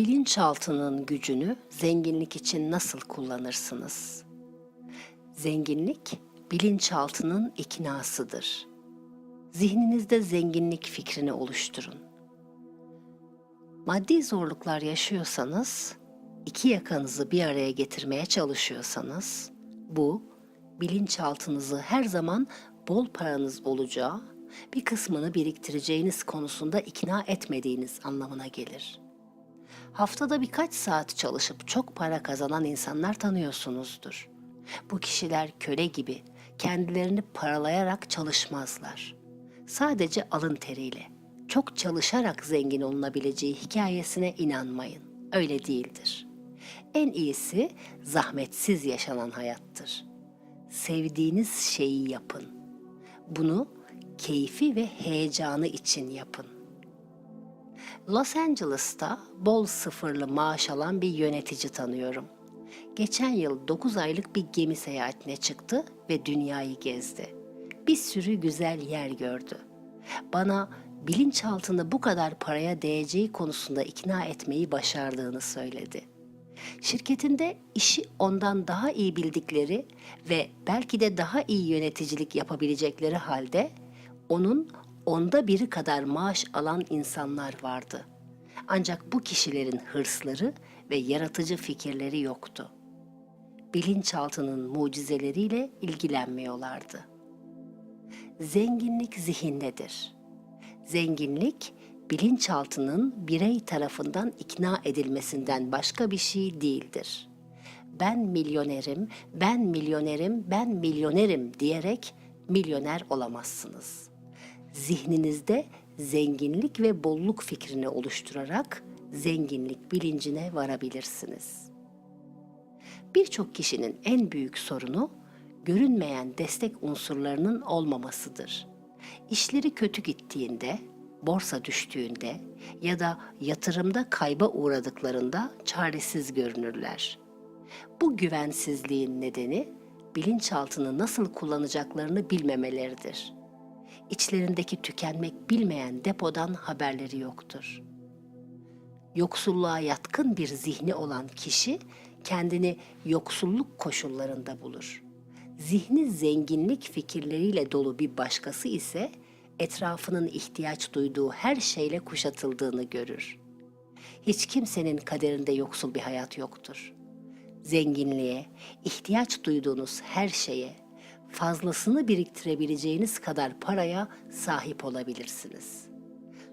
Bilinçaltının gücünü zenginlik için nasıl kullanırsınız? Zenginlik bilinçaltının iknasıdır. Zihninizde zenginlik fikrini oluşturun. Maddi zorluklar yaşıyorsanız, iki yakanızı bir araya getirmeye çalışıyorsanız, bu bilinçaltınızı her zaman bol paranız olacağı, bir kısmını biriktireceğiniz konusunda ikna etmediğiniz anlamına gelir. Haftada birkaç saat çalışıp çok para kazanan insanlar tanıyorsunuzdur. Bu kişiler köle gibi kendilerini paralayarak çalışmazlar. Sadece alın teriyle, çok çalışarak zengin olunabileceği hikayesine inanmayın. Öyle değildir. En iyisi zahmetsiz yaşanan hayattır. Sevdiğiniz şeyi yapın. Bunu keyfi ve heyecanı için yapın. Los Angeles'ta bol sıfırlı maaş alan bir yönetici tanıyorum. Geçen yıl 9 aylık bir gemi seyahatine çıktı ve dünyayı gezdi. Bir sürü güzel yer gördü. Bana bilinçaltını bu kadar paraya değeceği konusunda ikna etmeyi başardığını söyledi. Şirketinde işi ondan daha iyi bildikleri ve belki de daha iyi yöneticilik yapabilecekleri halde onun onda biri kadar maaş alan insanlar vardı. Ancak bu kişilerin hırsları ve yaratıcı fikirleri yoktu. Bilinçaltının mucizeleriyle ilgilenmiyorlardı. Zenginlik zihindedir. Zenginlik bilinçaltının birey tarafından ikna edilmesinden başka bir şey değildir. Ben milyonerim, ben milyonerim, ben milyonerim diyerek milyoner olamazsınız. Zihninizde zenginlik ve bolluk fikrini oluşturarak zenginlik bilincine varabilirsiniz. Birçok kişinin en büyük sorunu görünmeyen destek unsurlarının olmamasıdır. İşleri kötü gittiğinde, borsa düştüğünde ya da yatırımda kayba uğradıklarında çaresiz görünürler. Bu güvensizliğin nedeni bilinçaltını nasıl kullanacaklarını bilmemeleridir. İçlerindeki tükenmek bilmeyen depodan haberleri yoktur. Yoksulluğa yatkın bir zihni olan kişi kendini yoksulluk koşullarında bulur. Zihni zenginlik fikirleriyle dolu bir başkası ise etrafının ihtiyaç duyduğu her şeyle kuşatıldığını görür. Hiç kimsenin kaderinde yoksul bir hayat yoktur. Zenginliğe, ihtiyaç duyduğunuz her şeye, fazlasını biriktirebileceğiniz kadar paraya sahip olabilirsiniz.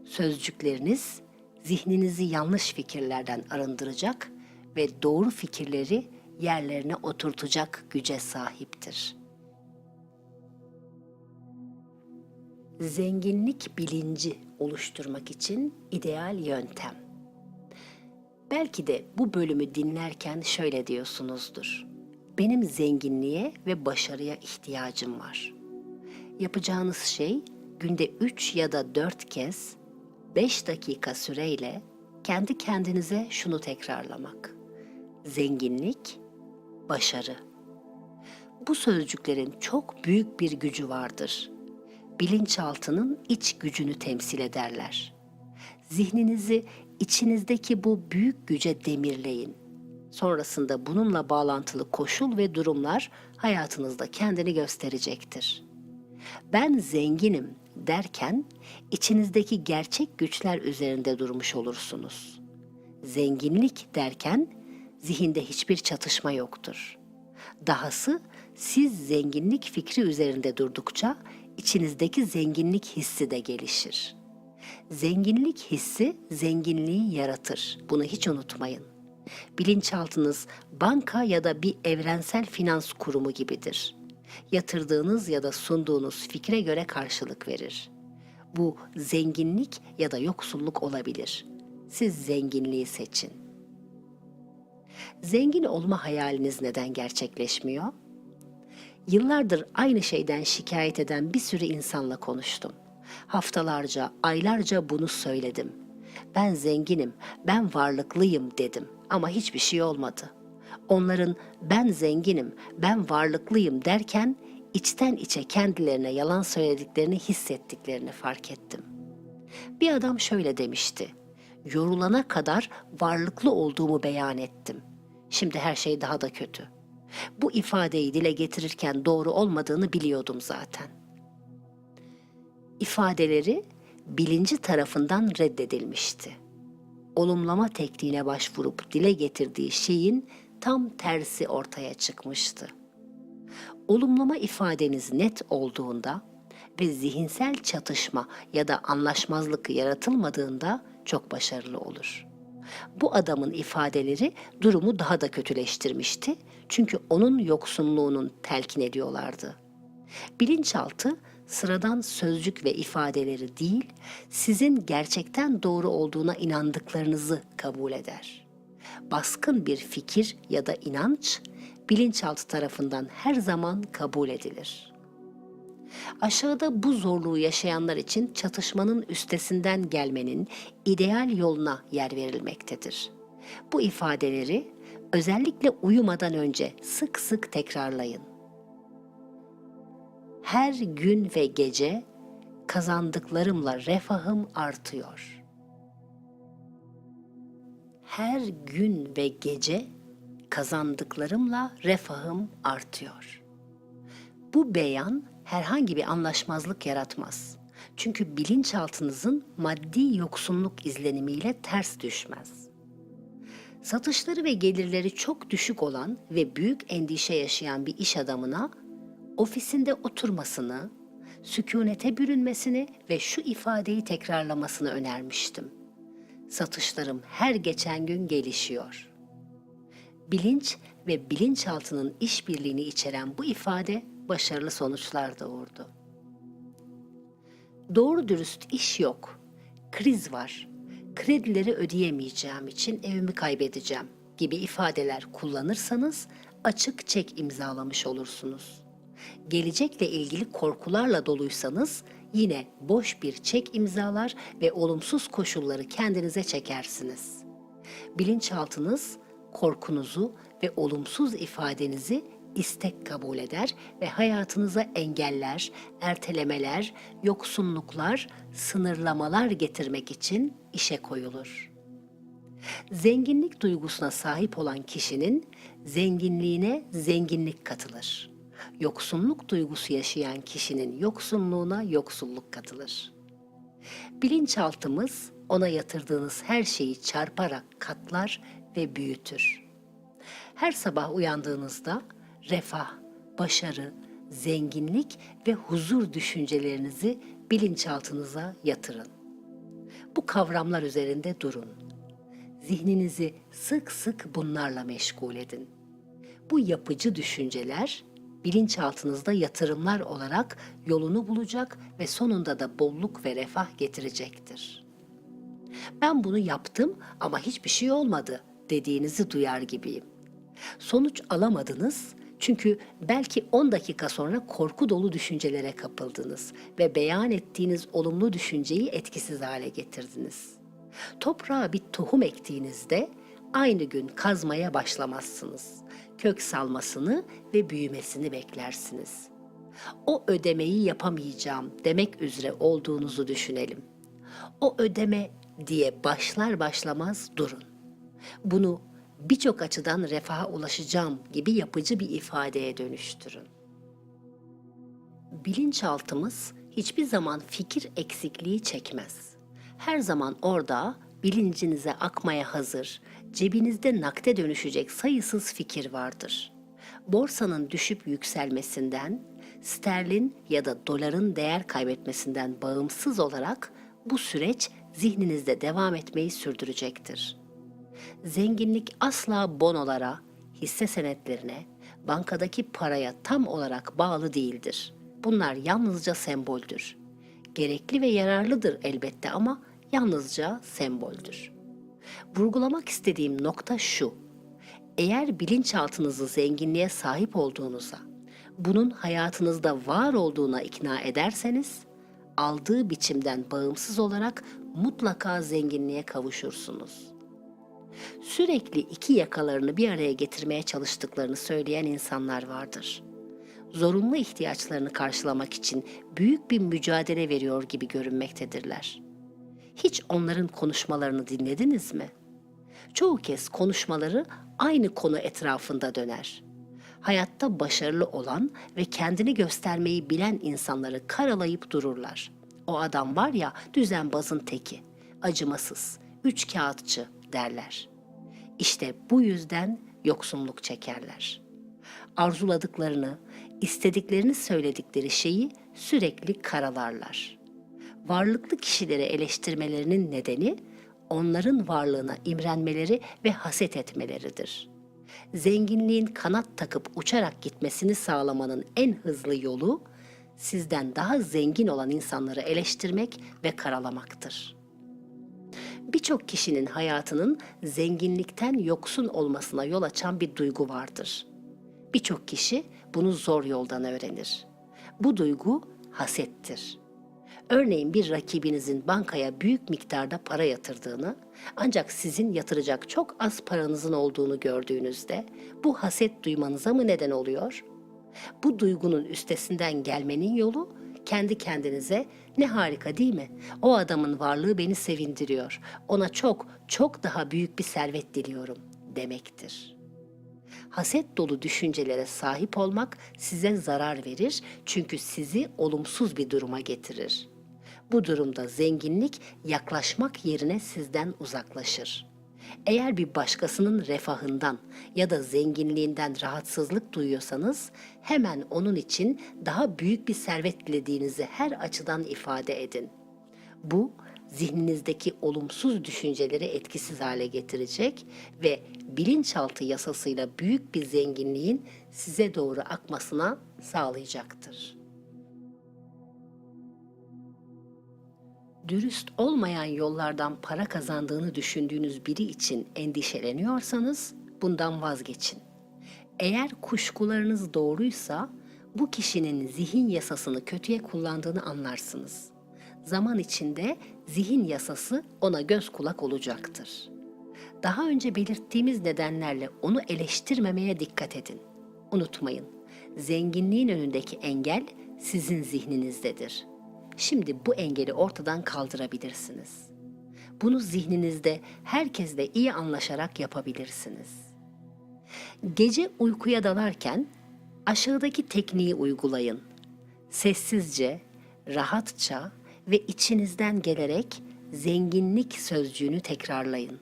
Sözcükleriniz zihninizi yanlış fikirlerden arındıracak ve doğru fikirleri yerlerine oturtacak güce sahiptir. Zenginlik bilinci oluşturmak için ideal yöntem. Belki de bu bölümü dinlerken şöyle diyorsunuzdur. Benim zenginliğe ve başarıya ihtiyacım var. Yapacağınız şey günde 3 ya da 4 kez 5 dakika süreyle kendi kendinize şunu tekrarlamak. Zenginlik, başarı. Bu sözcüklerin çok büyük bir gücü vardır. Bilinçaltının iç gücünü temsil ederler. Zihninizi içinizdeki bu büyük güce demirleyin. Sonrasında bununla bağlantılı koşul ve durumlar hayatınızda kendini gösterecektir. Ben zenginim derken içinizdeki gerçek güçler üzerinde durmuş olursunuz. Zenginlik derken zihinde hiçbir çatışma yoktur. Dahası siz zenginlik fikri üzerinde durdukça içinizdeki zenginlik hissi de gelişir. Zenginlik hissi zenginliği yaratır. Bunu hiç unutmayın. Bilinçaltınız banka ya da bir evrensel finans kurumu gibidir. Yatırdığınız ya da sunduğunuz fikre göre karşılık verir. Bu zenginlik ya da yoksulluk olabilir. Siz zenginliği seçin. Zengin olma hayaliniz neden gerçekleşmiyor? Yıllardır aynı şeyden şikayet eden bir sürü insanla konuştum. Haftalarca, aylarca bunu söyledim. Ben zenginim, ben varlıklıyım dedim ama hiçbir şey olmadı. Onların ben zenginim, ben varlıklıyım derken içten içe kendilerine yalan söylediklerini hissettiklerini fark ettim. Bir adam şöyle demişti. yorulana kadar varlıklı olduğumu beyan ettim. Şimdi her şey daha da kötü. Bu ifadeyi dile getirirken doğru olmadığını biliyordum zaten. İfadeleri bilinci tarafından reddedilmişti. Olumlama tekniğine başvurup dile getirdiği şeyin tam tersi ortaya çıkmıştı. Olumlama ifadeniz net olduğunda ve zihinsel çatışma ya da anlaşmazlık yaratılmadığında çok başarılı olur. Bu adamın ifadeleri durumu daha da kötüleştirmişti. Çünkü onun yoksunluğunun telkin ediyorlardı. Bilinçaltı sıradan sözcük ve ifadeleri değil, sizin gerçekten doğru olduğuna inandıklarınızı kabul eder. Baskın bir fikir ya da inanç bilinçaltı tarafından her zaman kabul edilir. Aşağıda bu zorluğu yaşayanlar için çatışmanın üstesinden gelmenin ideal yoluna yer verilmektedir. Bu ifadeleri özellikle uyumadan önce sık sık tekrarlayın. Her gün ve gece kazandıklarımla refahım artıyor. Her gün ve gece kazandıklarımla refahım artıyor. Bu beyan herhangi bir anlaşmazlık yaratmaz. Çünkü bilinçaltınızın maddi yoksunluk izlenimiyle ters düşmez. Satışları ve gelirleri çok düşük olan ve büyük endişe yaşayan bir iş adamına ofisinde oturmasını, sükunete bürünmesini ve şu ifadeyi tekrarlamasını önermiştim. Satışlarım her geçen gün gelişiyor. Bilinç ve bilinçaltının işbirliğini içeren bu ifade başarılı sonuçlar doğurdu. Doğru dürüst iş yok. Kriz var. Kredileri ödeyemeyeceğim için evimi kaybedeceğim gibi ifadeler kullanırsanız açık çek imzalamış olursunuz. Gelecekle ilgili korkularla doluysanız yine boş bir çek imzalar ve olumsuz koşulları kendinize çekersiniz. Bilinçaltınız korkunuzu ve olumsuz ifadenizi istek kabul eder ve hayatınıza engeller, ertelemeler, yoksunluklar, sınırlamalar getirmek için işe koyulur. Zenginlik duygusuna sahip olan kişinin zenginliğine zenginlik katılır. Yoksunluk duygusu yaşayan kişinin yoksunluğuna yoksulluk katılır. Bilinçaltımız ona yatırdığınız her şeyi çarparak katlar ve büyütür. Her sabah uyandığınızda refah, başarı, zenginlik ve huzur düşüncelerinizi bilinçaltınıza yatırın. Bu kavramlar üzerinde durun. Zihninizi sık sık bunlarla meşgul edin. Bu yapıcı düşünceler bilinçaltınızda yatırımlar olarak yolunu bulacak ve sonunda da bolluk ve refah getirecektir. Ben bunu yaptım ama hiçbir şey olmadı dediğinizi duyar gibiyim. Sonuç alamadınız çünkü belki 10 dakika sonra korku dolu düşüncelere kapıldınız ve beyan ettiğiniz olumlu düşünceyi etkisiz hale getirdiniz. Toprağa bir tohum ektiğinizde aynı gün kazmaya başlamazsınız. Kök salmasını ve büyümesini beklersiniz. O ödemeyi yapamayacağım demek üzere olduğunuzu düşünelim. O ödeme diye başlar başlamaz durun. Bunu birçok açıdan refaha ulaşacağım gibi yapıcı bir ifadeye dönüştürün. Bilinçaltımız hiçbir zaman fikir eksikliği çekmez. Her zaman orada bilincinize akmaya hazır, cebinizde nakde dönüşecek sayısız fikir vardır. Borsanın düşüp yükselmesinden, sterlin ya da doların değer kaybetmesinden bağımsız olarak bu süreç zihninizde devam etmeyi sürdürecektir. Zenginlik asla bonolara, hisse senetlerine, bankadaki paraya tam olarak bağlı değildir. Bunlar yalnızca semboldür. Gerekli ve yararlıdır elbette ama yalnızca semboldür. Vurgulamak istediğim nokta şu. Eğer bilinçaltınızı zenginliğe sahip olduğunuza, bunun hayatınızda var olduğuna ikna ederseniz, aldığı biçimden bağımsız olarak mutlaka zenginliğe kavuşursunuz. Sürekli iki yakalarını bir araya getirmeye çalıştıklarını söyleyen insanlar vardır. Zorunlu ihtiyaçlarını karşılamak için büyük bir mücadele veriyor gibi görünmektedirler. Hiç onların konuşmalarını dinlediniz mi? Çoğu kez konuşmaları aynı konu etrafında döner. Hayatta başarılı olan ve kendini göstermeyi bilen insanları karalayıp dururlar. O adam var ya düzenbazın teki, acımasız, üç kağıtçı derler. İşte bu yüzden yoksunluk çekerler. Arzuladıklarını, istediklerini söyledikleri şeyi sürekli karalarlar. Varlıklı kişileri eleştirmelerinin nedeni onların varlığına imrenmeleri ve haset etmeleridir. Zenginliğin kanat takıp uçarak gitmesini sağlamanın en hızlı yolu sizden daha zengin olan insanları eleştirmek ve karalamaktır. Birçok kişinin hayatının zenginlikten yoksun olmasına yol açan bir duygu vardır. Birçok kişi bunu zor yoldan öğrenir. Bu duygu hasettir. Örneğin bir rakibinizin bankaya büyük miktarda para yatırdığını ancak sizin yatıracak çok az paranızın olduğunu gördüğünüzde bu haset duymanıza mı neden oluyor? Bu duygunun üstesinden gelmenin yolu kendi kendinize ne harika değil mi? O adamın varlığı beni sevindiriyor. Ona çok çok daha büyük bir servet diliyorum demektir. Haset dolu düşüncelere sahip olmak size zarar verir çünkü sizi olumsuz bir duruma getirir. Bu durumda zenginlik yaklaşmak yerine sizden uzaklaşır. Eğer bir başkasının refahından ya da zenginliğinden rahatsızlık duyuyorsanız hemen onun için daha büyük bir servet dilediğinizi her açıdan ifade edin. Bu zihninizdeki olumsuz düşünceleri etkisiz hale getirecek ve bilinçaltı yasasıyla büyük bir zenginliğin size doğru akmasına sağlayacaktır. Dürüst olmayan yollardan para kazandığını düşündüğünüz biri için endişeleniyorsanız bundan vazgeçin. Eğer kuşkularınız doğruysa bu kişinin zihin yasasını kötüye kullandığını anlarsınız. Zaman içinde zihin yasası ona göz kulak olacaktır. Daha önce belirttiğimiz nedenlerle onu eleştirmemeye dikkat edin. Unutmayın, zenginliğin önündeki engel sizin zihninizdedir.'' Şimdi bu engeli ortadan kaldırabilirsiniz. Bunu zihninizde herkesle iyi anlaşarak yapabilirsiniz. Gece uykuya dalarken aşağıdaki tekniği uygulayın. Sessizce, rahatça ve içinizden gelerek zenginlik sözcüğünü tekrarlayın.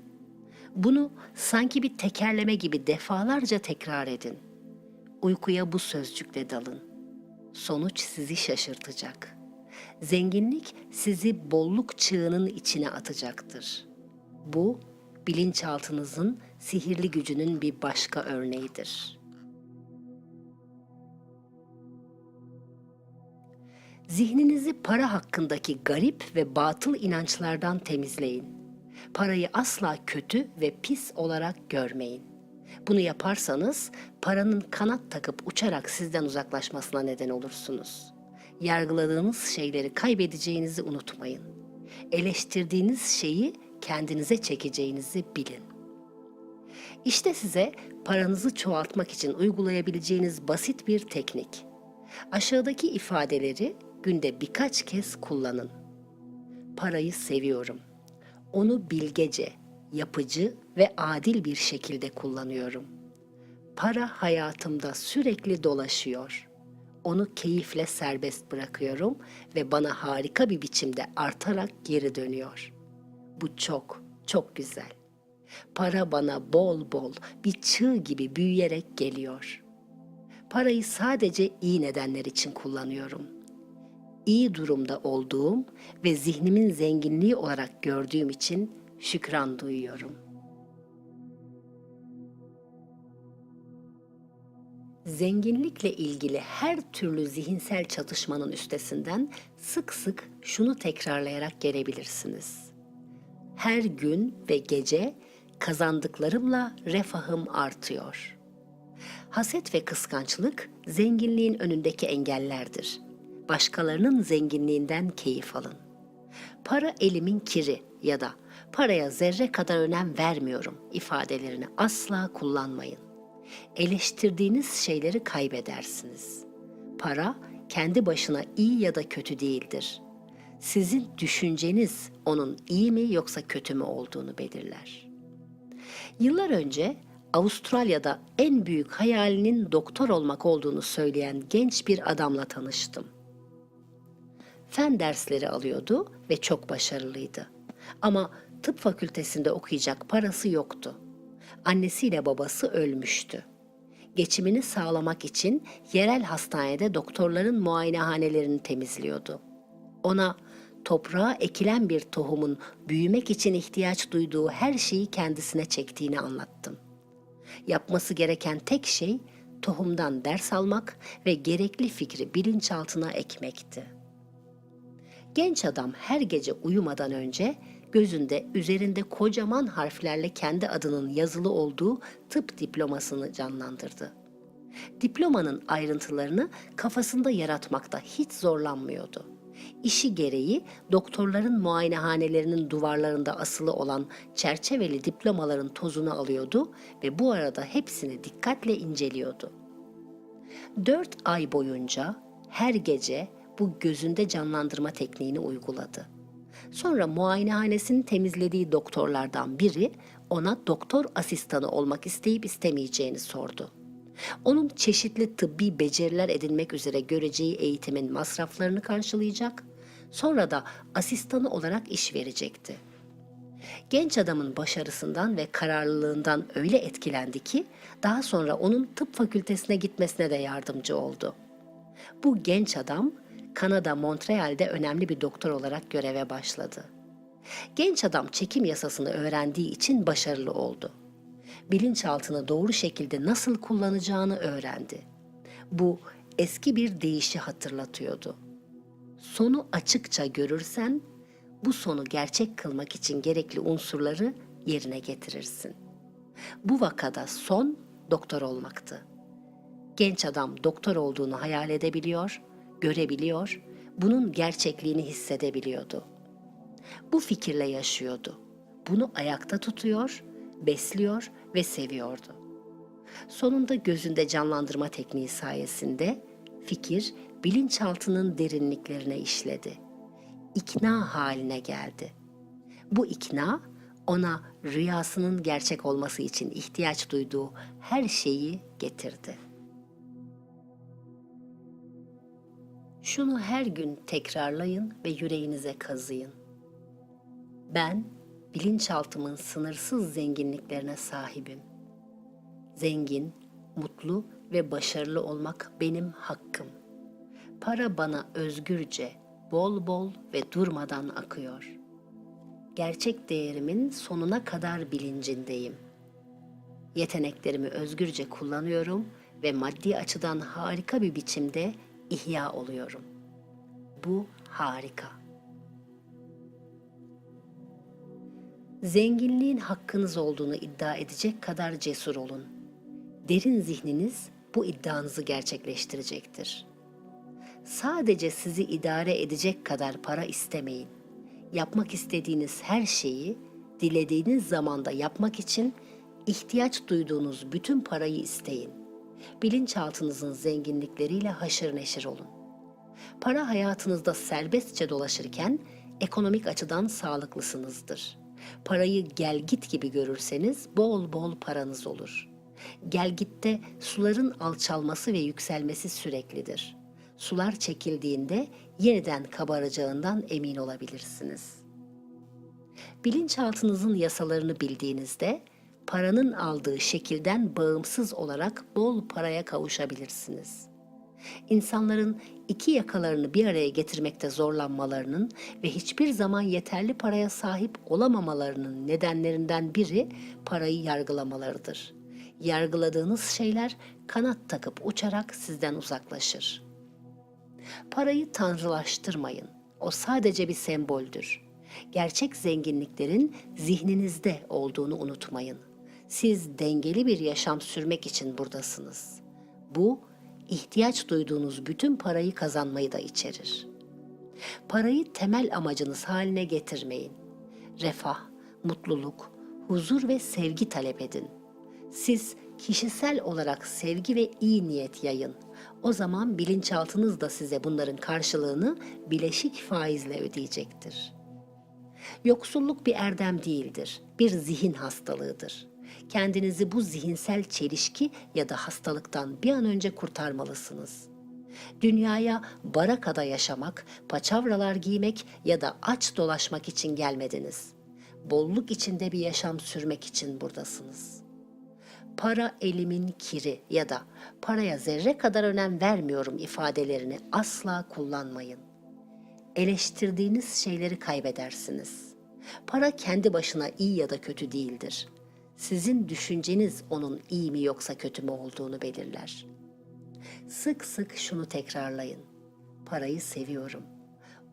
Bunu sanki bir tekerleme gibi defalarca tekrar edin. Uykuya bu sözcükle dalın. Sonuç sizi şaşırtacak.'' Zenginlik sizi bolluk çığının içine atacaktır. Bu bilinçaltınızın sihirli gücünün bir başka örneğidir. Zihninizi para hakkındaki garip ve batıl inançlardan temizleyin. Parayı asla kötü ve pis olarak görmeyin. Bunu yaparsanız paranın kanat takıp uçarak sizden uzaklaşmasına neden olursunuz yargıladığınız şeyleri kaybedeceğinizi unutmayın. Eleştirdiğiniz şeyi kendinize çekeceğinizi bilin. İşte size paranızı çoğaltmak için uygulayabileceğiniz basit bir teknik. Aşağıdaki ifadeleri günde birkaç kez kullanın. Parayı seviyorum. Onu bilgece, yapıcı ve adil bir şekilde kullanıyorum. Para hayatımda sürekli dolaşıyor.'' Onu keyifle serbest bırakıyorum ve bana harika bir biçimde artarak geri dönüyor. Bu çok, çok güzel. Para bana bol bol bir çığ gibi büyüyerek geliyor. Parayı sadece iyi nedenler için kullanıyorum. İyi durumda olduğum ve zihnimin zenginliği olarak gördüğüm için şükran duyuyorum.'' Zenginlikle ilgili her türlü zihinsel çatışmanın üstesinden sık sık şunu tekrarlayarak gelebilirsiniz. Her gün ve gece kazandıklarımla refahım artıyor. Haset ve kıskançlık zenginliğin önündeki engellerdir. Başkalarının zenginliğinden keyif alın. Para elimin kiri ya da paraya zerre kadar önem vermiyorum ifadelerini asla kullanmayın eleştirdiğiniz şeyleri kaybedersiniz. Para kendi başına iyi ya da kötü değildir. Sizin düşünceniz onun iyi mi yoksa kötü mü olduğunu belirler. Yıllar önce Avustralya'da en büyük hayalinin doktor olmak olduğunu söyleyen genç bir adamla tanıştım. Fen dersleri alıyordu ve çok başarılıydı. Ama tıp fakültesinde okuyacak parası yoktu. Annesiyle babası ölmüştü. Geçimini sağlamak için yerel hastanede doktorların muayenehanelerini temizliyordu. Ona toprağa ekilen bir tohumun büyümek için ihtiyaç duyduğu her şeyi kendisine çektiğini anlattım. Yapması gereken tek şey tohumdan ders almak ve gerekli fikri bilinçaltına ekmekti. Genç adam her gece uyumadan önce gözünde üzerinde kocaman harflerle kendi adının yazılı olduğu tıp diplomasını canlandırdı. Diplomanın ayrıntılarını kafasında yaratmakta hiç zorlanmıyordu. İşi gereği doktorların muayenehanelerinin duvarlarında asılı olan çerçeveli diplomaların tozunu alıyordu ve bu arada hepsini dikkatle inceliyordu. Dört ay boyunca her gece bu gözünde canlandırma tekniğini uyguladı. Sonra muayenehanesini temizlediği doktorlardan biri ona doktor asistanı olmak isteyip istemeyeceğini sordu. Onun çeşitli tıbbi beceriler edinmek üzere göreceği eğitimin masraflarını karşılayacak, sonra da asistanı olarak iş verecekti. Genç adamın başarısından ve kararlılığından öyle etkilendi ki daha sonra onun tıp fakültesine gitmesine de yardımcı oldu. Bu genç adam Kanada Montreal'de önemli bir doktor olarak göreve başladı. Genç adam çekim yasasını öğrendiği için başarılı oldu. Bilinçaltını doğru şekilde nasıl kullanacağını öğrendi. Bu eski bir deyişi hatırlatıyordu. Sonu açıkça görürsen bu sonu gerçek kılmak için gerekli unsurları yerine getirirsin. Bu vakada son doktor olmaktı. Genç adam doktor olduğunu hayal edebiliyor, görebiliyor, bunun gerçekliğini hissedebiliyordu. Bu fikirle yaşıyordu. Bunu ayakta tutuyor, besliyor ve seviyordu. Sonunda gözünde canlandırma tekniği sayesinde fikir bilinçaltının derinliklerine işledi. İkna haline geldi. Bu ikna ona rüyasının gerçek olması için ihtiyaç duyduğu her şeyi getirdi. Şunu her gün tekrarlayın ve yüreğinize kazıyın. Ben bilinçaltımın sınırsız zenginliklerine sahibim. Zengin, mutlu ve başarılı olmak benim hakkım. Para bana özgürce, bol bol ve durmadan akıyor. Gerçek değerimin sonuna kadar bilincindeyim. Yeteneklerimi özgürce kullanıyorum ve maddi açıdan harika bir biçimde ihya oluyorum. Bu harika. Zenginliğin hakkınız olduğunu iddia edecek kadar cesur olun. Derin zihniniz bu iddianızı gerçekleştirecektir. Sadece sizi idare edecek kadar para istemeyin. Yapmak istediğiniz her şeyi dilediğiniz zamanda yapmak için ihtiyaç duyduğunuz bütün parayı isteyin. Bilinçaltınızın zenginlikleriyle haşır neşir olun. Para hayatınızda serbestçe dolaşırken ekonomik açıdan sağlıklısınızdır. Parayı gel git gibi görürseniz bol bol paranız olur. Gel gitte suların alçalması ve yükselmesi süreklidir. Sular çekildiğinde yeniden kabaracağından emin olabilirsiniz. Bilinçaltınızın yasalarını bildiğinizde paranın aldığı şekilden bağımsız olarak bol paraya kavuşabilirsiniz. İnsanların iki yakalarını bir araya getirmekte zorlanmalarının ve hiçbir zaman yeterli paraya sahip olamamalarının nedenlerinden biri parayı yargılamalarıdır. Yargıladığınız şeyler kanat takıp uçarak sizden uzaklaşır. Parayı tanrılaştırmayın. O sadece bir semboldür. Gerçek zenginliklerin zihninizde olduğunu unutmayın. Siz dengeli bir yaşam sürmek için buradasınız. Bu ihtiyaç duyduğunuz bütün parayı kazanmayı da içerir. Parayı temel amacınız haline getirmeyin. Refah, mutluluk, huzur ve sevgi talep edin. Siz kişisel olarak sevgi ve iyi niyet yayın. O zaman bilinçaltınız da size bunların karşılığını bileşik faizle ödeyecektir. Yoksulluk bir erdem değildir, bir zihin hastalığıdır. Kendinizi bu zihinsel çelişki ya da hastalıktan bir an önce kurtarmalısınız. Dünyaya barakada yaşamak, paçavralar giymek ya da aç dolaşmak için gelmediniz. Bolluk içinde bir yaşam sürmek için buradasınız. Para elimin kiri ya da paraya zerre kadar önem vermiyorum ifadelerini asla kullanmayın eleştirdiğiniz şeyleri kaybedersiniz. Para kendi başına iyi ya da kötü değildir. Sizin düşünceniz onun iyi mi yoksa kötü mü olduğunu belirler. Sık sık şunu tekrarlayın. Parayı seviyorum.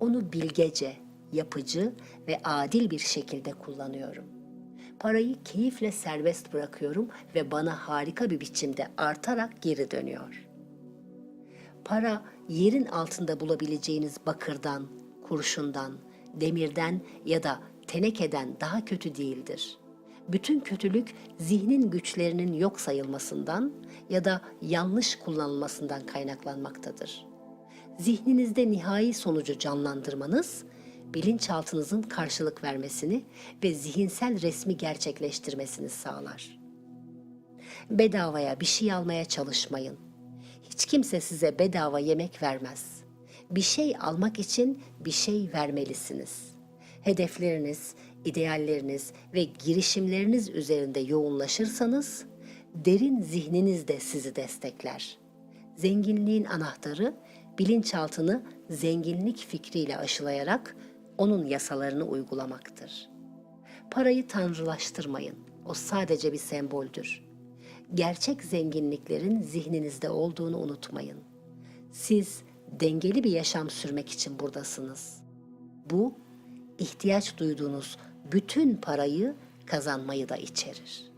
Onu bilgece, yapıcı ve adil bir şekilde kullanıyorum. Parayı keyifle serbest bırakıyorum ve bana harika bir biçimde artarak geri dönüyor.'' Para yerin altında bulabileceğiniz bakırdan, kurşundan, demirden ya da tenekeden daha kötü değildir. Bütün kötülük zihnin güçlerinin yok sayılmasından ya da yanlış kullanılmasından kaynaklanmaktadır. Zihninizde nihai sonucu canlandırmanız, bilinçaltınızın karşılık vermesini ve zihinsel resmi gerçekleştirmesini sağlar. Bedavaya bir şey almaya çalışmayın. Hiç kimse size bedava yemek vermez. Bir şey almak için bir şey vermelisiniz. Hedefleriniz, idealleriniz ve girişimleriniz üzerinde yoğunlaşırsanız derin zihniniz de sizi destekler. Zenginliğin anahtarı bilinçaltını zenginlik fikriyle aşılayarak onun yasalarını uygulamaktır. Parayı tanrılaştırmayın. O sadece bir semboldür gerçek zenginliklerin zihninizde olduğunu unutmayın. Siz dengeli bir yaşam sürmek için buradasınız. Bu ihtiyaç duyduğunuz bütün parayı kazanmayı da içerir.